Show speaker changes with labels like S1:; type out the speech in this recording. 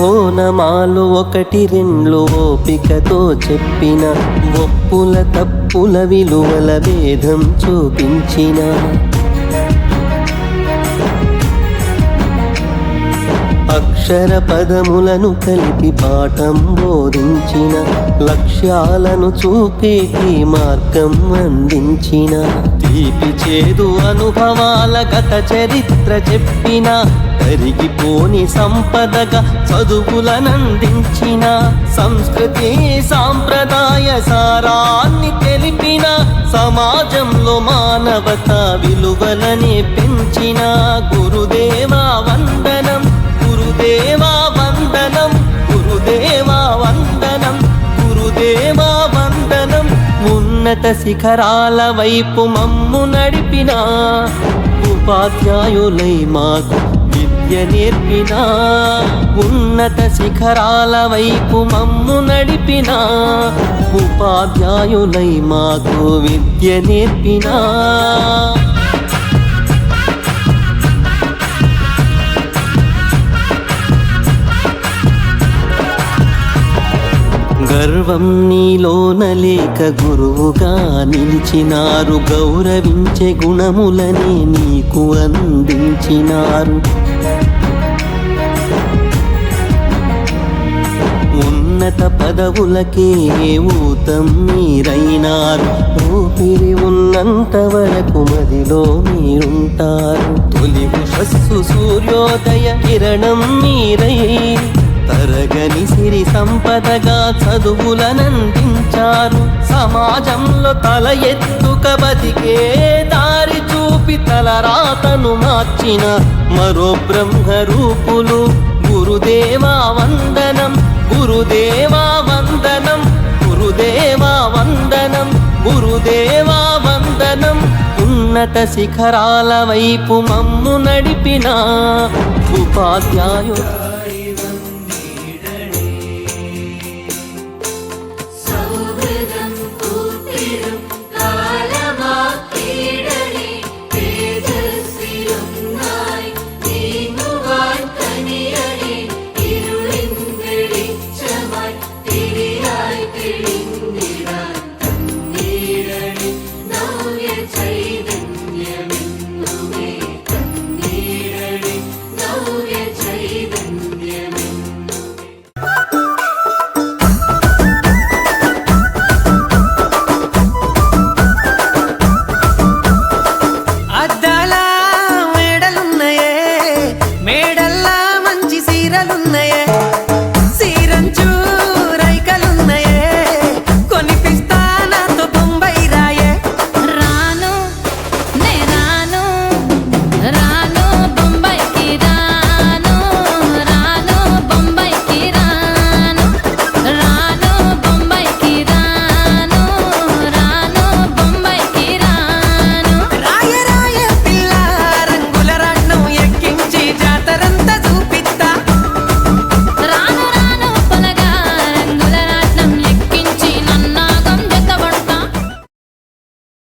S1: ఓనమాలు ఒకటి రెండు ఓపికతో చెప్పిన ఒప్పుల తప్పుల విలువల భేదం చూపించిన. అక్షర పదములను కలిపి పాఠం బోధించిన లక్ష్యాలను చూపేటి మార్గం అందించిన. తీపి చేదు అనుభవాల గత చరిత్ర చెప్పిన కరిగిపోని సంపదగా చదువులనందించిన. సంస్కృతి సాంప్రదాయ సారాన్ని తెలిపిన సమాజంలో మానవత విలువలనే పెంచిన. గురుదేవా గురుదేవా వందనం గురుదేవా వందనం గురుదేవా వందనం. ఉన్నత శిఖరాల వైపు మమ్ము నడిపిన ఉపాధ్యాయులై మాకు విద్య నేర్పిన. ఉన్నత శిఖరాల వైపు మమ్ము నడిపిన ఉపాధ్యాయులై మాకు విద్య నేర్పినా. గర్వం నీలోన లేక గురువుగా నిలిచినారు. గౌరవించే గుణములనే నీకు అందించినారు. ఉన్నత పదవులకే ఊతం మీరైనారు. ఊపిరి ఉన్నంత వరకు మదిలో మీరుంటారు తొలి ఉషస్సు సూర్యోదయ కిరణం మీరై తరగని సిరి సంపదగా చదువులనందించారు. సమాజంలో తల ఎత్తుక బతికే దారి చూపి తల రాతను మార్చిన మరో బ్రహ్మ రూపులు. గురుదేవా వందనం గురుదేవా వందనం గురుదేవా వందనం గురుదేవా వందనం. ఉన్నత శిఖరాల వైపు మమ్ము నడిపిన ఉపాధ్యాయు